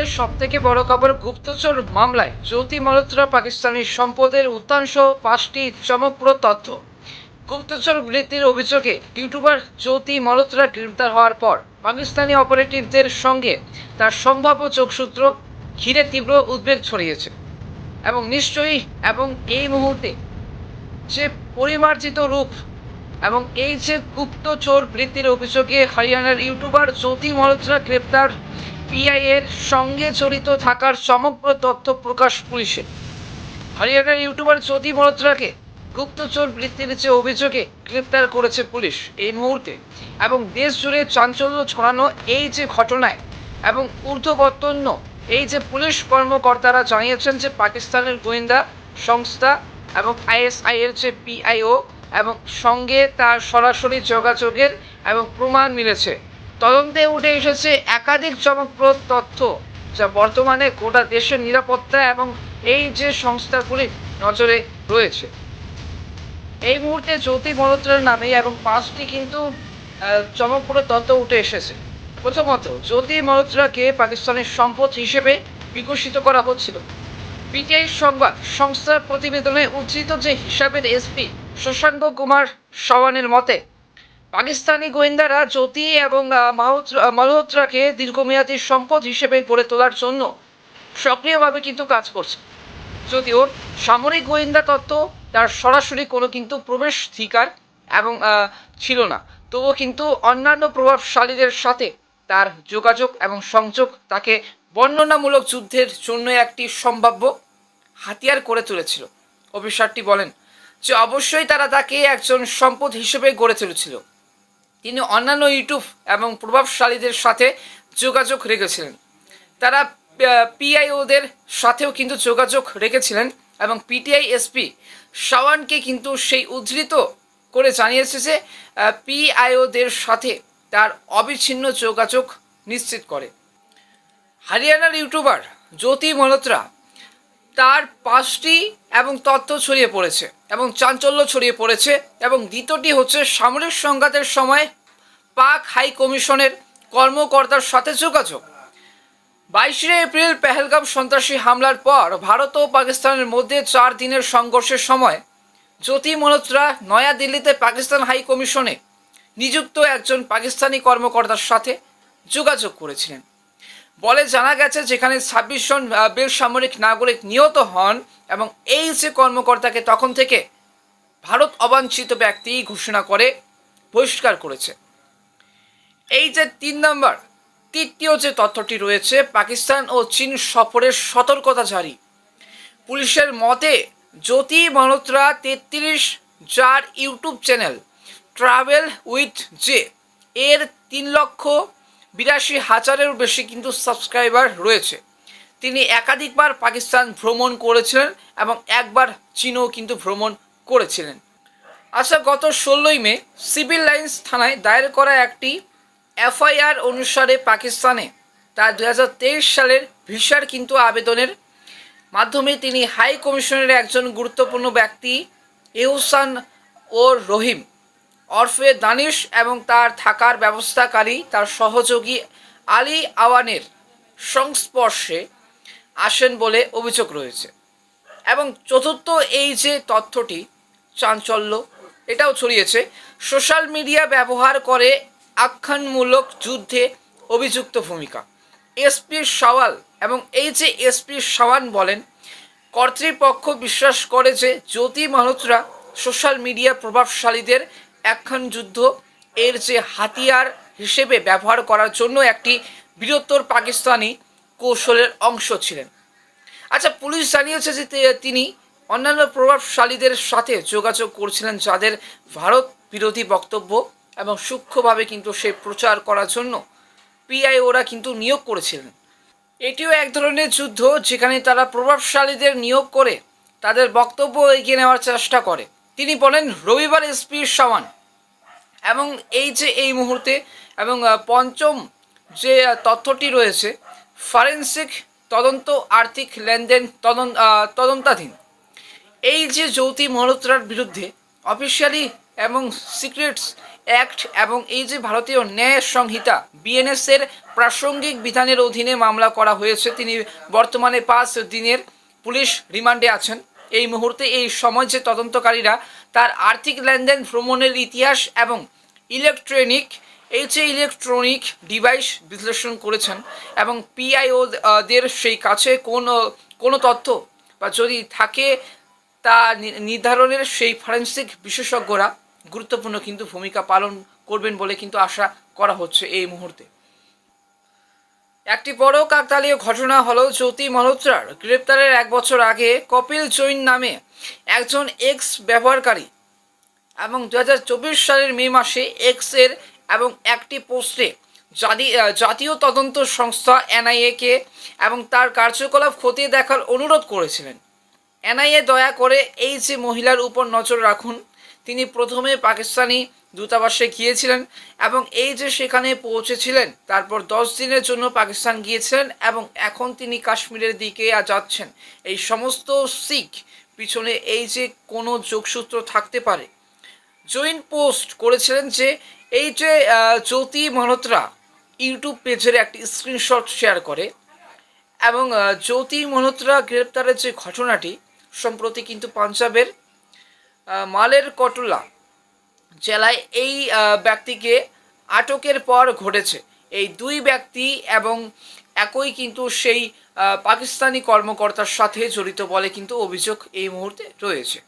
মুহূর্তে সব থেকে বড় খবর গুপ্তচর মামলায় জ্যোতি মালহোত্রা পাকিস্তানি সম্পদের উত্তাংশ পাঁচটি চমকপ্রদ তথ্য। গুপ্তচর বৃত্তির অভিযোগে ইউটিউবার জ্যোতি মালহোত্রা গ্রেপ্তার হওয়ার পর পাকিস্তানি অপারেটিভদের সঙ্গে তার সম্ভাব্য যোগসূত্র ঘিরে তীব্র উদ্বেগ ছড়িয়েছে এবং নিশ্চয়ই এবং এই মুহূর্তে যে পরিমার্জিত রূপ এবং এই যে গুপ্তচোর বৃত্তির অভিযোগে হরিয়ানার ইউটিউবার জ্যোতি মালহোত্রা গ্রেপ্তার এর সঙ্গে জড়িত থাকার সমগ্র তথ্য প্রকাশ পুলিশের হরিয়ানার ইউটিউবার জ্যোতি মালহোত্রাকে গুপ্তচোর বৃত্তির যে অভিযোগে গ্রেপ্তার করেছে পুলিশ এই মুহূর্তে এবং দেশ জুড়ে চাঞ্চল্য ছড়ানো এই যে ঘটনায় এবং ঊর্ধ্বগতন্য এই যে পুলিশ কর্মকর্তারা জানিয়েছেন যে পাকিস্তানের গোয়েন্দা সংস্থা এবং আইএসআই এর যে পিআইও এবং সঙ্গে তার সরাসরি যোগাযোগের এবং প্রমাণ মিলেছে। তদন্তে উঠে এসেছে একাধিক চমকপ্রদ তথ্য, যা বর্তমানে গোটা দেশের নিরাপত্তা এবং এই যে সংস্থাগুলি নজরে রয়েছে। এই মুহূর্তে জ্যোতি মলত্রার নামে এবং পাঁচটি কিন্তু চমকপ্রদ তথ্য উঠে এসেছে। প্রথমত, জ্যোতি মলত্রাকে পাকিস্তানের সম্পদ হিসেবে বিকশিত করা হচ্ছিল। পিটিআই সংবাদ সংস্থার প্রতিবেদনে উদ্ধৃত যে হিসাবের এসপি শশাঙ্ক কুমার সওয়ানের মতে পাকিস্তানি গোয়েন্দারা জ্যোতি এবং মালহোত্রাকে দীর্ঘমেয়াদী সম্পদ হিসেবে গড়ে তোলার জন্য সক্রিয়ভাবে কিন্তু কাজ করছে। যদিও সামরিক গোয়েন্দা তত্ত্ব তার সরাসরি কোনো কিন্তু প্রবেশাধিকার এবং ছিল না। তবুও কিন্তু অন্যান্য প্রভাবশালীদের সাথে তার যোগাযোগ এবং সংযোগ তাকে বর্ণনামূলক যুদ্ধের জন্য একটি সম্ভাব্য হাতিয়ার করে তুলেছিল। অফিসারটি বলেন যে, অবশ্যই তারা তাকে একজন সম্পদ হিসেবে গড়ে তুলেছিল। তিনি অন্যান্য ইউটিউব এবং প্রভাবশালীদের সাথে যোগাযোগ রেখেছিলেন। তারা পিআইওদের সাথেও কিন্তু যোগাযোগ রেখেছিলেন এবং পিটিআই এসপি সাওয়ানকে কিন্তু সেই উদ্ধৃত করে জানিয়েছে যে পিআইওদের সাথে তার অবিচ্ছিন্ন যোগাযোগ নিশ্চিত করে। হরিয়ানার ইউটিউবার জ্যোতি মলত্রা তার পাঁচটি এবং তথ্য ছড়িয়ে পড়েছে। এবং চাঞ্চল্য ছড়িয়ে পড়েছে এবং দ্বিতীয়টি হচ্ছে সামরিক সংঘাতের সময় পাক হাই কমিশনের কর্মকর্তার সাথে যোগাযোগ। বাইশে এপ্রিল পেহেলগাম সন্ত্রাসী হামলার পর ভারত ও পাকিস্তানের মধ্যে চার দিনের সংঘর্ষের সময় জ্যোতি মলহোত্রা নয়াদিল্লিতে পাকিস্তান হাই কমিশনে নিযুক্ত একজন পাকিস্তানি কর্মকর্তার সাথে যোগাযোগ করেছিলেন। বলে জানা গেছে যেখানে ছাব্বিশ জন বেসামরিক নাগরিক নিহত হন এবং এই যে কর্মকর্তাকে তখন থেকে ভারত অবাঞ্ছিত ব্যক্তি ঘোষণা করে বহিষ্কার করেছে। এই যে তিন নম্বর, তৃতীয় যে তথ্যটি রয়েছে, পাকিস্তান ও চীন সফরের সতর্কতা জারি। পুলিশের মতে, জ্যোতি মালহোত্রা তেত্রিশ যার YouTube channel, travel with J, এর তিন লক্ষ বিরাশি হাজারের বেশি কিন্তু সাবস্ক্রাইবার রয়েছে। তিনি একাধিকবার পাকিস্তান ভ্রমণ করেছিলেন এবং একবার চীনও কিন্তু ভ্রমণ করেছিলেন। আচ্ছা গত ষোলোই মে সিভিল লাইন্স থানায় দায়ের করা একটি এফআইআর অনুসারে পাকিস্তানে তার দু হাজার তেইশ সালের ভিসার কিন্তু আবেদনের মাধ্যমে তিনি হাই কমিশনের একজন গুরুত্বপূর্ণ ব্যক্তি, এহসান ও রহিম অরফে দানিশ এবং তার থাকার ব্যবস্থাকারী তার সহযোগী আলী আওয়ানের সংস্পর্শে আসেন বলে অভিযোগ রয়েছে। এবং চতুর্থ এই যে তথ্যটি চাঞ্চল্য, এটাও ছড়িয়েছে। সোশ্যাল মিডিয়া ব্যবহার করে আখ্যানমূলক যুদ্ধে অভিযুক্ত ভূমিকা। এসপি সওয়াল এবং এই যে এসপি সওয়ান বলেন, কর্তৃপক্ষ বিশ্বাস করে যে জ্যোতি মালহোত্রা সোশ্যাল মিডিয়া প্রভাবশালীদের একখান যুদ্ধ এর যে হাতিয়ার হিসেবে ব্যবহার করার জন্য একটি বৃহত্তর পাকিস্তানি কৌশলের অংশ ছিলেন। আচ্ছা পুলিশ জানিয়েছে যে তিনি অন্যান্য প্রভাবশালীদের সাথে যোগাযোগ করছিলেন যাদের ভারত বিরোধী বক্তব্য এবং সূক্ষ্মভাবে কিন্তু সে প্রচার করার জন্য পিআইওরা কিন্তু নিয়োগ করেছিলেন। এটিও এক ধরনের যুদ্ধ যেখানে তারা প্রভাবশালীদের নিয়োগ করে তাদের বক্তব্য এগিয়ে নেওয়ার চেষ্টা করে। তিনি বলেন, রবিবার এসপি সমান এবং এই যে এই মুহূর্তে এবং পঞ্চম যে তথ্যটি রয়েছে, ফরেন্সিক তদন্ত আর্থিক লেনদেন তদন্ত তদন্তাধীন। এই যে জ্যোতি মলহোত্রার বিরুদ্ধে অফিসিয়ালি এবং সিক্রেটস অ্যাক্ট এবং এই যে ভারতীয় ন্যায় সংহিতা, বিএনএস এর প্রাসঙ্গিক বিধানের অধীনে মামলা করা হয়েছে, তিনি বর্তমানে পাঁচ দিনের পুলিশ রিমান্ডে আছেন। এই মুহূর্তে এই সময় যে তদন্তকারীরা তার আর্থিক লেনদেন, ভ্রমণের ইতিহাস এবং ইলেকট্রনিক এই যে ইলেকট্রনিক ডিভাইস বিশ্লেষণ করেছেন এবং পিআইও দের সেই কাছে কোনো কোনো তথ্য বা যদি থাকে তা নির্ধারণের সেই ফরেন্সিক বিশেষজ্ঞরা গুরুত্বপূর্ণ কিন্তু ভূমিকা পালন করবেন বলে কিন্তু আশা করা হচ্ছে এই মুহূর্তে। একটি বড় কাকতালীয় ঘটনা হলো জ্যোতি মলহোত্রার গ্রেপ্তারের এক বছর আগে কপিল জৈন নামে একজন এক্স ব্যবহারকারী এবং দু হাজার চব্বিশ সালের মে মাসে এক্সের এবং একটি পোস্টে জাতি- জাতীয় তদন্ত সংস্থা এনআইএকে এবং তার কার্যকলাপ খতিয়ে দেখার অনুরোধ করেছিলেন। এনআইএ দয়া করে এই যে মহিলার উপর নজর রাখুন, তিনি প্রথমে পাকিস্তানি দূতাবাসে গিয়েছিলেন এবং এই যে সেখানে পৌঁছেছিলেন, তারপর দশ দিনের জন্য পাকিস্তান গিয়েছিলেন এবং এখন তিনি কাশ্মীরের দিকে যাচ্ছেন। এই সমস্ত শিখ পিছনে এই যে কোনো যোগসূত্র থাকতে পারে। জৈন পোস্ট করেছিলেন যে এই যে জ্যোতি মালহোত্রা ইউটিউব পেজের একটি স্ক্রিনশট শেয়ার করে এবং জ্যোতি মালহোত্রা গ্রেপ্তারের যে ঘটনাটি, সম্প্রতি কিন্তু পাঞ্জাবের মালের কটুলা জেলায় এই ব্যক্তিকে আটকের পর ঘটেছে। এই দুই ব্যক্তি এবং একই কিন্তু সেই পাকিস্তানি কর্মকর্তার সাথে জড়িত বলে কিন্তু অভিযোগ এই মুহূর্তে রয়েছে।